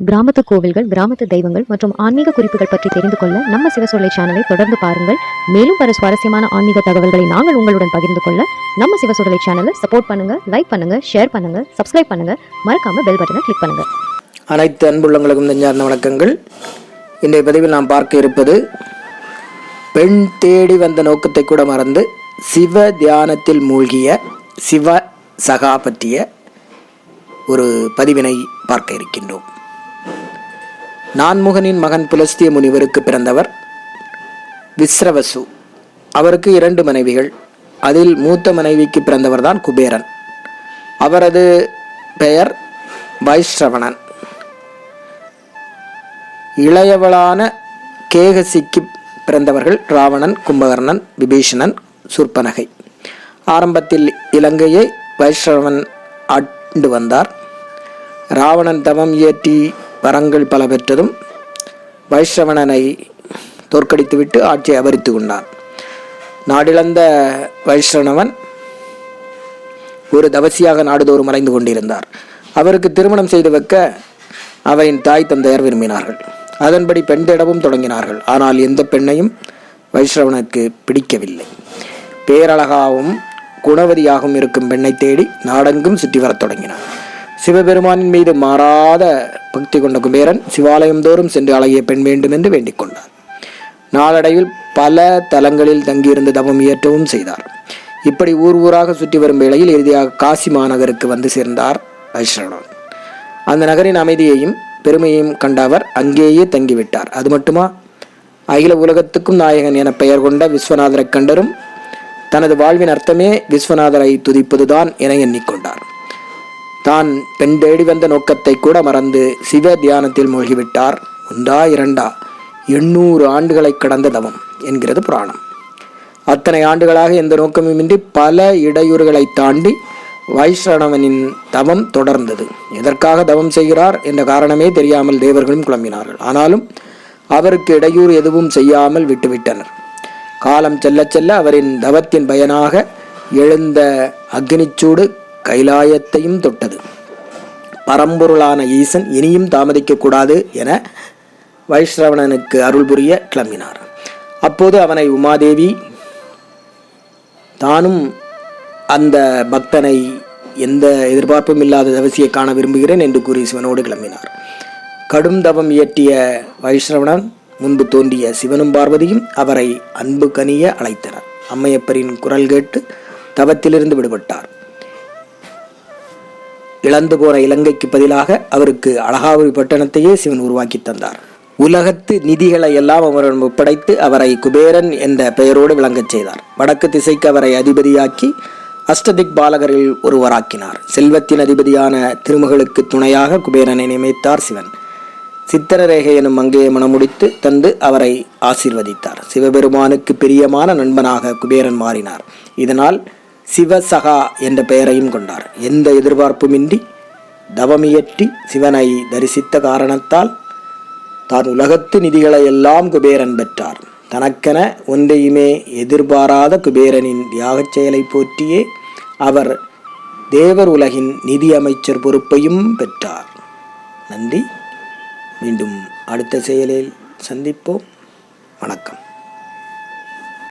கிராமத்து கோவில்கள் கிராமத்து தெய்வங்கள் மற்றும் ஆன்மீக குறிப்புகள் பற்றி தெரிந்து கொள்ள நம்ம சிவசொல்லை சேனலை தொடர்ந்து பாருங்கள். மேலும் பல சுவாரஸ்யமான ஆன்மீக தகவல்களை நாங்கள் உங்களுடன் பகிர்ந்து கொள்ள நம்ம சிவசொல்லை சேனலை சப்போர்ட் பண்ணுங்க லைக் பண்ணுங்க ஷேர் பண்ணுங்க சப்ஸ்கிரைப் பண்ணுங்க. மறக்காம பெல் பட்டனை கிளிக் பண்ணுங்க. அனைத்து அன்புள்ளங்களுக்கும் நெஞ்சார்ந்த வணக்கங்கள். இன்றைய பதிவில் நாம் பார்க்க இருப்பது பெண் தேடி வந்த நோக்கத்தை கூட மறந்து சிவ தியானத்தில் மூழ்கிய சிவ சகா பற்றிய ஒரு பதிவினை பார்க்க இருக்கின்றோம். நான்முகனின் மகன் புலஸ்திய முனிவருக்கு பிறந்தவர் விஸ்ரவசு. அவருக்கு இரண்டு மனைவிகள். அதில் மூத்த மனைவிக்கு பிறந்தவர்தான் குபேரன். அவரது பெயர் வைஷ்ரவணன். இளையவளான கேகசிக்கு பிறந்தவர்கள் ராவணன் கும்பகர்ணன் விபீஷணன் சூர்பனகை. ஆரம்பத்தில் இலங்கையை வைஷ்ரவன் ஆண்டு வந்தார். ராவணன் தவம் இயற்றி வரங்கள் பல பெற்றதும் வைஷ்ரவணனை தோற்கடித்துவிட்டு ஆட்சியை அபரித்து கொண்டான். நாடிழந்த வைஷ்ணவன் ஒரு தவசியாக நாடுதோறும் மறைந்து கொண்டிருந்தார். அவருக்கு திருமணம் செய்து வைக்க அவையின் தாய் தந்தையர் விரும்பினார்கள். அதன்படி பெண் தேடவும் தொடங்கினார்கள். ஆனால் எந்த பெண்ணையும் வைஷ்ணவனுக்கு பிடிக்கவில்லை. பேரழகாகவும் குணவதியாகவும் இருக்கும் பெண்ணை தேடி நாடெங்கும் சுற்றி வரத் தொடங்கினார் சிவபெருமானின் மீது மாறாத பக்தி கொண்ட குபேரன் சிவாலயம் தோறும் சென்று அழகிய பெண் வேண்டும் என்று வேண்டிக் கொண்டார் நாளடைவில் பல தலங்களில் தங்கியிருந்து தவம் இயற்றவும் செய்தார். இப்படி ஊர் ஊராக சுற்றி வரும் வேளையில் இறுதியாக காசி மாநகருக்கு வந்து சேர்ந்தார் வைஷ்ணவன். அந்த நகரின் அமைதியையும் பெருமையையும் கண்ட அவர் அங்கேயே தங்கிவிட்டார். அது மட்டுமா? அகில உலகத்துக்கும் நாயகன் என பெயர் கொண்ட விஸ்வநாதரை கண்டரும் தனது வாழ்வின் அர்த்தமே விஸ்வநாதரை துதிப்பதுதான் என எண்ணிக்கொண்டார். தான் பெண் தேடி வந்த நோக்கத்தை கூட மறந்து சிவ தியானத்தில் மூழ்கிவிட்டார். ஒன்றா இரண்டா? எண்ணூறு ஆண்டுகளை கடந்த தவம் என்கிறது புராணம். அத்தனை ஆண்டுகளாக எந்த நோக்கமுமின்றி பல இடையூறுகளை தாண்டி வைஷ்ணவனின் தவம் தொடர்ந்தது. எதற்காக தவம் செய்கிறார் என்ற காரணமே தெரியாமல் தேவர்களும் குழம்பினார்கள். ஆனாலும் அவருக்கு இடையூறு எதுவும் செய்யாமல் விட்டுவிட்டனர். காலம் செல்ல செல்ல அவரின் தவத்தின் பயனாக எழுந்த அக்னிச்சூடு கைலாயத்தையும் தொட்டது. பரம்பொருளான ஈசன் இனியும் தாமதிக்கக்கூடாது என வைஷ்ணவனனுக்கு அருள் புரிய கிளம்பினார். அப்போது அவனை உமாதேவி தானும் அந்த பக்தனை எந்த எதிர்பார்ப்பும் இல்லாத தவசியை காண விரும்புகிறேன் என்று கூறி சிவனோடு கிளம்பினார். கடும் தவம் இயற்றிய வைஷ்ணவனன் முன்பு தோன்றிய சிவனும் பார்வதியும் அவரை அன்பு கனிய அழைத்தனர். அம்மையப்பரின் குரல் கேட்டு தவத்திலிருந்து விடுபட்டார். இழந்து போன இலங்கைக்கு பதிலாக அவருக்கு அழகாபுரி பட்டணத்தையே சிவன் உருவாக்கி தந்தார். உலகத்து நிதிகளை எல்லாம் அவரிடம் ஒப்படைத்து அவரை குபேரன் என்ற பெயரோடு விளங்கச் செய்தார். வடக்கு திசைக்கு அவரை அதிபதியாக்கி அஷ்டதிக் பாலகரில் ஒருவராக்கினார். செல்வத்தின் அதிபதியான திருமகளுக்கு துணையாக குபேரனை நியமித்தார் சிவன். சித்திரரேகை எனும் மங்கையை மணமுடித்து தந்து அவரை ஆசீர்வதித்தார். சிவபெருமானுக்கு பிரியமான நண்பனாக குபேரன் மாறினார். இதனால் சிவசகா என்ற பெயரையும் கொண்டார். எந்த எதிர்பார்ப்புமின்றி தவமியற்றி சிவனை தரிசித்த காரணத்தால் தான் உலகத்து நிதிகளை எல்லாம் குபேரன் பெற்றார். தனக்கென ஒன்றையுமே எதிர்பாராத குபேரனின் தியாகச் செயலை போற்றியே அவர் தேவர் உலகின் நிதி அமைச்சர் பொறுப்பையும் பெற்றார். நன்றி. மீண்டும் அடுத்த செயலில் சந்திப்போம். வணக்கம்.